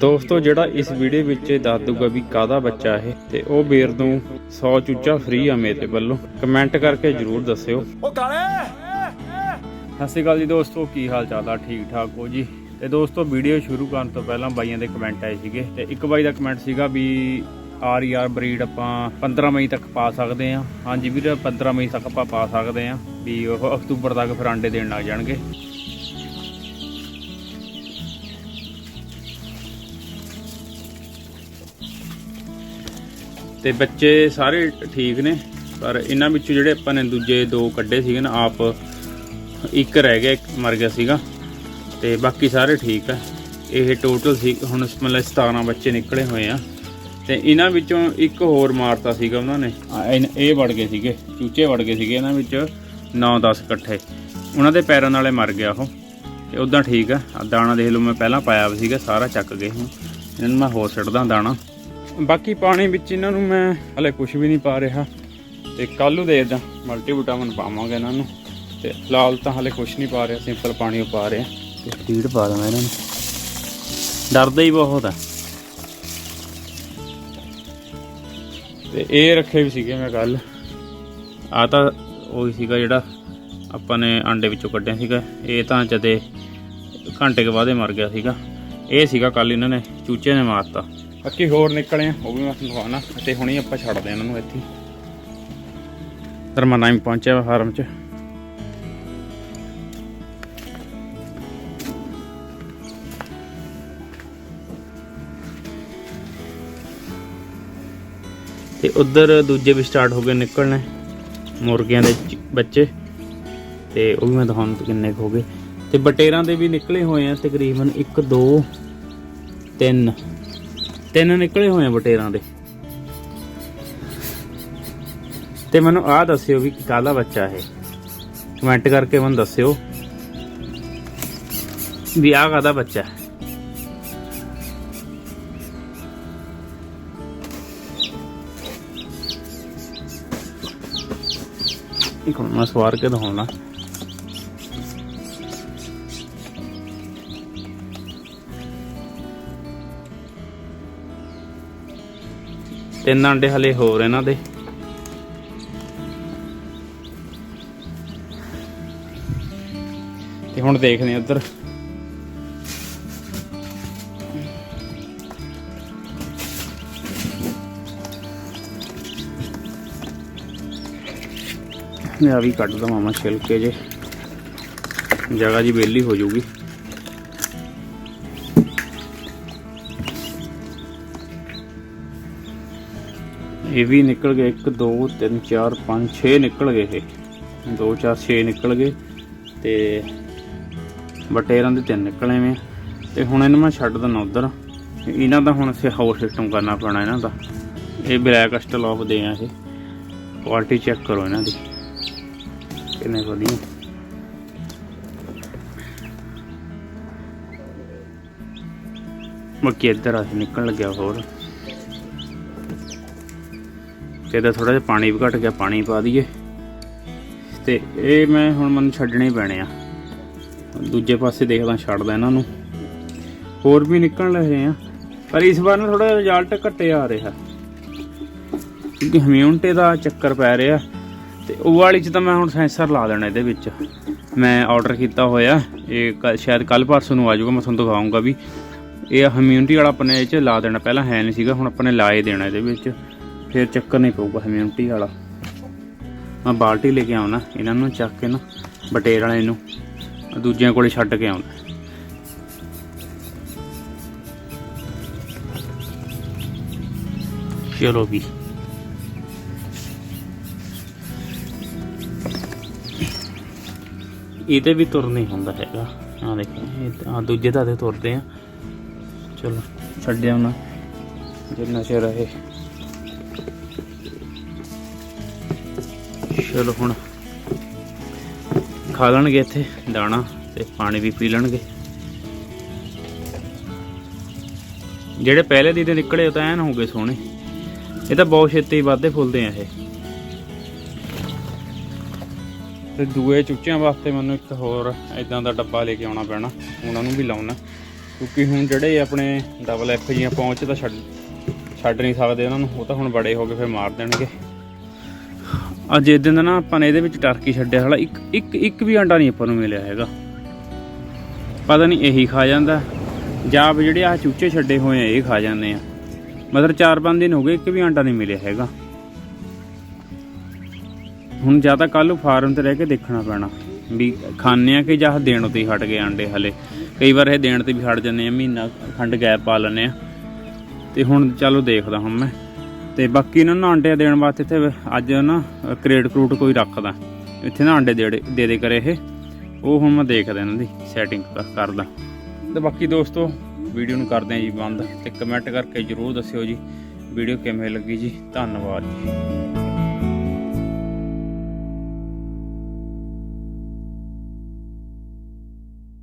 ਦੋਸਤੋ ਜਿਹੜਾ ਇਸ ਵੀਡੀਓ ਵਿੱਚ ਦੱਸ ਦੂਗਾ ਵੀ ਕਾਦਾ ਬੱਚਾ ਇਹ ਤੇ ਉਹ ਬੇਰ ਨੂੰ 100 ਚੂਚਾ ਫ੍ਰੀ ਆ ਮੇਰੇ ਵੱਲੋਂ। ਕਮੈਂਟ ਕਰਕੇ ਜਰੂਰ ਦੱਸਿਓ। ਉਹ ਕਾਲੇ! ਸਤਿ ਸ਼੍ਰੀ ਅਕਾਲ ਜੀ ਦੋਸਤੋ ਕੀ ਹਾਲ ਚਾਲ ਆ? ਠੀਕ ਠਾਕ ਹੋ ਜੀ? ਤੇ ਦੋਸਤੋ ਵੀਡੀਓ ਸ਼ੁਰੂ ਕਰਨ ਤੋਂ ਪਹਿਲਾਂ ਬਾਈਆਂ ਦੇ ਕਮੈਂਟ ਆਏ ਸੀਗੇ। ਤੇ ਇੱਕ ਬਾਈ ਦਾ ਕਮੈਂਟ ਸੀਗਾ ਵੀ ਆਰ ਆਰ ਬਰੀਡ ਆਪਾਂ 15 ਮਈ ਤੱਕ ਪਾ ਸਕਦੇ ਆ ਹਾਂਜੀ ਵੀਰ 15 ਮਈ ਤੱਕ ਆਪਾਂ ਪਾ ਸਕਦੇ ਆ ਵੀ ਉਹ ਅਕਤੂਬਰ ਤੱਕ ਫਿਰ ਆਂਡੇ ਦੇਣ ਲੱਗ ਜਾਣਗੇ। ਤੇ ਬੱਚੇ ਸਾਰੇ ਠੀਕ ਨੇ, ਪਰ ਇਹਨਾਂ ਵਿੱਚੋਂ ਜਿਹੜੇ ਆਪਾਂ ਨੇ ਦੂਜੇ ਦੋ ਕੱਢੇ ਸੀਗੇ ਨਾ, ਆਪ ਇੱਕ ਰਹਿ ਗਿਆ, ਇੱਕ ਮਰ ਗਿਆ ਸੀਗਾ, ਤੇ ਬਾਕੀ ਸਾਰੇ ਠੀਕ ਆ। ਇਹ ਟੋਟਲ ਸੀ, ਹੁਣ ਮਤਲਬ 17 ਬੱਚੇ ਨਿਕਲੇ ਹੋਏ ਆ। ਤੇ ਇਹਨਾਂ ਵਿੱਚੋਂ ਇੱਕ ਹੋਰ ਮਾਰਤਾ ਸੀਗਾ ਉਹਨਾਂ ਨੇ। ਇਹ ਵੜ ਗਏ ਸੀਗੇ, ਚੂਚੇ ਵੜ ਗਏ ਸੀਗੇ, ਇਹਨਾਂ ਵਿੱਚ 9-10 ਇਕੱਠੇ। ਉਹਨਾਂ ਦੇ ਪੈਰਾਂ ਨਾਲੇ ਮਰ ਗਿਆ ਉਹ, ਤੇ ਉਦਾਂ ਠੀਕ ਆ। ਦਾਣਾ ਦੇਖ ਲਓ, ਮੈਂ ਪਹਿਲਾਂ ਪਾਇਆ ਵੀ ਸੀਗਾ, ਸਾਰਾ ਚੱਕ ਗਏ ਹੁਣ। ਇਹਨਾਂ ਨੂੰ ਮੈਂ ਹੋਰ ਛੱਡਦਾ ਦਾਣਾ। ਬਾਕੀ ਪਾਣੀ ਵਿੱਚ ਇਹਨਾਂ ਨੂੰ ਮੈਂ ਹਲੇ ਕੁਝ ਵੀ ਨਹੀਂ ਪਾ ਰਿਹਾ ਤੇ ਕੱਲ੍ਹ ਨੂੰ ਦੇਖਦਾ ਮਲਟੀ ਵਿਟਾਮਿਨ ਪਾਵਾਂਗੇ ਇਹਨਾਂ ਨੂੰ। ਤੇ ਫਿਲਹਾਲ ਤਾਂ ਹਲੇ ਕੁਝ ਨਹੀਂ ਪਾ ਰਿਹਾ ਸਿੰਪਲ ਪਾਣੀ ਓ ਪਾ ਰਿਹਾ। ਤੇ ਫੀਡ ਪਾ ਦਵਾਂ ਇਹਨਾਂ ਨੂੰ। ਡਰਦਾ ਹੀ ਬਹੁਤ ਆ। ਤੇ ਇਹ ਰੱਖੇ ਵੀ ਸੀਗੇ ਮੈਂ ਕੱਲ ਆ ਤਾਂ ਉਹੀ ਸੀਗਾ ਜਿਹੜਾ ਆਪਾਂ ਨੇ ਆਂਡੇ ਵਿੱਚੋਂ ਕੱਢਿਆ ਸੀਗਾ। ਇਹ ਤਾਂ ਜਦੇ ਘੰਟੇ ਕੇ ਬਾਅਦ ਹੀ ਮਰ ਗਿਆ ਸੀਗਾ। ਇਹ ਸੀਗਾ ਕੱਲ ਇਹਨਾਂ ਨੇ ਚੂਚੇ ਨੇ ਮਾਰਤਾ। ਬਾਕੀ ਹੋਰ ਨਿਕਲੇ ਆ, ਉਹ ਵੀ ਮੈਂ ਤੁਹਾਨੂੰ ਦਿਖਾਉਣਾ। ਤੇ ਹੁਣੀ ਆਪਾਂ ਛੱਡਦੇ ਇਹਨਾਂ ਨੂੰ ਇੱਥੇ। ਧਰਮਾ ਨਾਮ ਪਹੁੰਚਿਆ ਫਾਰਮ 'ਚ। ਤੇ ਉਧਰ ਦੂਜੇ ਵੀ ਸਟਾਰਟ ਹੋ ਗਏ ਨਿਕਲਣੇ, ਮੁਰਗਿਆਂ ਦੇ ਬੱਚੇ। ਤੇ ਉਹ ਵੀ ਮੈਂ ਦਿਖਾਉਣ ਕਿੰਨੇ ਕੁ ਹੋ ਗਏ। ਤੇ ਬਟੇਰਾਂ ਦੇ ਵੀ ਨਿਕਲੇ ਹੋਏ ਆ ਤਕਰੀਬਨ 1 2 3 ਤਿੰਨ ਨਿਕਲੇ ਹੋਏ ਆ ਬਟੇਰਾਂ ਦੇ। ਤੇ ਮੈਨੂੰ ਆਹ ਦੱਸਿਓ ਵੀ ਕਾਹਦਾ ਬੱਚਾ ਇਹ। ਕਮੈਂਟ ਕਰਕੇ ਮੈਨੂੰ ਦੱਸਿਓ ਵੀ ਆਹ ਕਾਹਦਾ ਬੱਚਾ। ਹੈ ਇੱਕ ਮਿੰਟ, ਮੈਂ ਸਵਾਰ ਕੇ ਦਿਖਾਉਣਾ। ਤਿੰਨ ਅੰਡੇ ਹਲੇ ਹੋਰ ਇਹਨਾਂ ਦੇ। ਤੇ ਹੁਣ ਦੇਖਦੇ ਆ ਉੱਧਰ। ਮੈਂ ਆ ਵੀ ਕੱਢ ਦਵਾਂ ਮੈਂ ਛਿਲਕੇ ਜੇ। ਜਗ੍ਹਾ ਜੀ ਵਿਹਲੀ ਹੋ ਜਾਊਗੀ। ਇਹ ਵੀ ਨਿਕਲ ਗਏ 1 2 3 4 5 6 ਨਿਕਲ ਗਏ ਇਹ। 2 4 6 ਨਿਕਲ ਗਏ ਤੇ ਬਟੇਰਾਂ ਦੇ ਤਿੰਨ ਨਿਕਲੇ ਵੇ ਤੇ ਹੁਣ ਇਹਨੂੰ ਮੈਂ ਛੱਡ ਦਿੰਦਾ ਉਧਰ। ਇਹਨਾਂ ਦਾ ਹੁਣ ਸੇ ਹਾਊਸ ਸਿਸਟਮ ਕਰਨਾ ਪੈਣਾ ਇਹਨਾਂ ਦਾ। ਇਹ ਬਲੈਕ ਸਟਲੌਪ ਦੇ ਆ ਇਹ। ਕੁਆਲਿਟੀ ਚੈੱਕ ਕਰੋ ਇਹਨਾਂ ਦੀ। ਕਿੰਨੇ ਵਧੀਆ। ਬਾਕੀ ਇੱਧਰ ਆ ਨਿਕਲਣ ਲੱਗਿਆ ਹੋਰ। ਤੇ ਇਹਦਾ ਥੋੜਾ ਜਿਹਾ ਪਾਣੀ ਵੀ ਘਟ ਗਿਆ, ਪਾਣੀ ਪਾ ਦਈਏ। ਤੇ ਇਹ ਮੈਂ ਹੁਣ ਮੈਨੂੰ ਛੱਡਣੇ ਪੈਣੇ ਆ। ਦੂਜੇ ਪਾਸੇ ਦੇਖਦਾ ਛੱਡਦਾ ਇਹਨਾਂ ਨੂੰ। ਹੋਰ ਵੀ ਨਿਕਲਣ ਰਹੇ ਆ। ਪਰ ਇਸ ਵਾਰ ਨਾ ਥੋੜਾ ਰਿਜ਼ਲਟ ਘੱਟੇ ਆ ਰਿਹਾ। ਕਿਉਂਕਿ ਹਮਿਊਨਿਟੀ ਦਾ ਚੱਕਰ ਪੈ ਰਿਹਾ। ਤੇ ਉਹ ਵਾਲੀ ਚ ਤਾਂ ਮੈਂ ਹੁਣ ਸੈਂਸਰ ਲਾ ਦੇਣਾ ਇਹਦੇ ਵਿੱਚ। ਮੈਂ ਆਰਡਰ ਕੀਤਾ ਹੋਇਆ। ਇਹ ਕੱਲ੍ਹ- ਸ਼ਾਇਦ ਕੱਲ ਪਰਸੋਂ ਨੂੰ ਆ ਜਾਊਗਾ, ਮੈਂ ਤੁਹਾਨੂੰ ਦਿਖਾਉਂਗਾ ਵੀ। ਇਹ ਹਮਿਊਨਿਟੀ ਵਾਲਾ ਆਪਣੇ ਇਹ ਚ ਲਾ ਦੇਣਾ। ਪਹਿਲਾਂ ਹੈ ਨਹੀਂ ਸੀਗਾ, ਹੁਣ ਆਪਾਂ ਨੇ ਲਾਏ ਦੇਣਾ ਇਹਦੇ ਵਿੱਚ। ਫਿਰ ਚੱਕਰ ਨਹੀਂ ਪਊਗਾ ਹਮਿਊਨਿਟੀ ਵਾਲਾ। ਮੈਂ ਬਾਲਟੀ ਲੈ ਕੇ ਆਉਣਾ, ਇਹਨਾਂ ਨੂੰ ਚੱਕ ਕੇ ਨਾ, ਬਟੇਰ ਵਾਲੇ ਨੂੰ, ਦੂਜਿਆਂ ਕੋਲੇ ਛੱਡ ਕੇ ਆਉਣਾ। ਚਲੋ ਵੀ ਇਹਦੇ ਵੀ ਤੁਰ ਨਹੀਂ ਹੁੰਦਾ ਹੈਗਾ। ਆ ਦੇਖੋ ਆ ਦੂਜੇ ਦਾ ਤੇ ਤੁਰਦੇ ਆ। ਚਲੋ ਛੱਡਿਆ ਉਹਨਾਂ ਜਿੰਨਾ ਚਿਰ ਇਹ ਚਲੋ ਹੁਣ ਖਾ ਲੈਣਗੇ ਇੱਥੇ ਦਾਣਾ ਤੇ ਪਾਣੀ ਵੀ ਪੀ ਲੈਣਗੇ। ਜਿਹੜੇ ਪਹਿਲੇ ਦੀ ਦੇ ਨਿਕਲੇ ਉਹ ਤਾਂ ਐਨ ਹੋ ਗਏ ਸੋਹਣੇ। ਇਹ ਤਾਂ ਬਹੁਤ ਛੇਤੀ ਵਾਧੇ ਫੁੱਲਦੇ ਆ ਇਹ। ਤੇ ਦੂਏ ਚੁੱਚਿਆਂ ਵਾਸਤੇ ਮੈਨੂੰ ਇੱਕ ਹੋਰ ਇਦਾਂ ਦਾ ਡੱਬਾ ਲੈ ਕੇ ਆਉਣਾ ਪੈਣਾ। ਉਹਨਾਂ ਨੂੰ ਵੀ ਲਾਉਣਾ। ਕਿਉਂਕਿ ਹੁਣ ਜਿਹੜੇ ਆਪਣੇ ਡਬਲ ਐਫ ਜੀਆਂ ਪਹੁੰਚ ਤਾਂ ਛੱਡ ਛੱਡ ਨਹੀਂ ਸਕਦੇ ਉਹਨਾਂ ਨੂੰ। ਉਹ ਤਾਂ ਹੁਣ ਬੜੇ ਹੋ ਗਏ, ਫਿਰ ਮਾਰ ਦੇਣਗੇ। ਅੱਜ ਇਦਾਂ ਦਾ ਨਾ ਆਪਾਂ ਨੇ ਇਹਦੇ ਵਿੱਚ ਟਰਕੀ ਛੱਡਿਆ ਹਲਾ ਇੱਕ ਇੱਕ ਇੱਕ ਵੀ ਅੰਡਾ ਨਹੀਂ ਆਪਾਂ ਨੂੰ ਮਿਲਿਆ ਹੈਗਾ। ਪਤਾ ਨਹੀਂ ਇਹੀ ਖਾ ਜਾਂਦਾ। ਜਾਂ ਜਿਹੜੇ ਆ ਚੂਚੇ ਛੱਡੇ ਹੋਏ ਆ, ਇਹ ਖਾ ਜਾਂਦੇ ਆ। ਮਤਲਬ 4-5 ਦਿਨ ਹੋ ਗਏ, ਇੱਕ ਵੀ ਆਂਡਾ ਨਹੀਂ ਮਿਲਿਆ ਹੈਗਾ। ਹੁਣ ਜਾਂ ਤਾਂ ਕੱਲ ਨੂੰ ਫਾਰਮ ਤੇ ਰਹਿ ਕੇ ਦੇਖਣਾ ਪੈਣਾ। ਵੀ ਖਾਣੇ ਆ ਕਿ ਜਾਂ ਦੇਣ ਉਤੇ ਹੀ ਹਟ ਗਏ ਆਂਡੇ ਹਲੇ। ਕਈ ਵਾਰ ਇਹ ਦੇਣ ਤੇ ਵੀ ਹਟ ਜਾਂਦੇ ਆ, ਮਹੀਨਾ ਖੰਡ ਗੈਪ ਪਾ ਲੈਂਦੇ ਆ। ਤੇ ਹੁਣ ਚਲੋ ਦੇਖਦਾ ਹੁਣ ਮੈਂ। ਤੇ ਬਾਕੀ ਇਹਨਾਂ ਨੂੰ ਆਂਡੇ ਦੇਣ ਵਾਸਤੇ ਇੱਥੇ ਅੱਜ ਨਾ ਕਰੇਟ ਕਰੂਟ ਕੋਈ ਰੱਖਦਾ। ਇੱਥੇ ਨਾ ਆਂਡੇ ਦੇ ਦੇ ਦੇ ਕਰੇ ਇਹ। ਉਹ ਹੁਣ ਮੈਂ ਦੇਖਦਾ ਇਹਨਾਂ ਦੀ ਸੈਟਿੰਗ ਕਰਦਾ। ਤੇ ਬਾਕੀ ਦੋਸਤੋ, ਵੀਡੀਓ ਨੂੰ ਕਰਦੇ ਆ ਜੀ ਬੰਦ ਤੇ ਕਮੈਂਟ ਕਰਕੇ ਜਰੂਰ ਦੱਸਿਓ ਜੀ। ਵੀਡੀਓ ਕਿਵੇਂ ਲੱਗੀ ਜੀ? ਧੰਨਵਾਦ ਜੀ।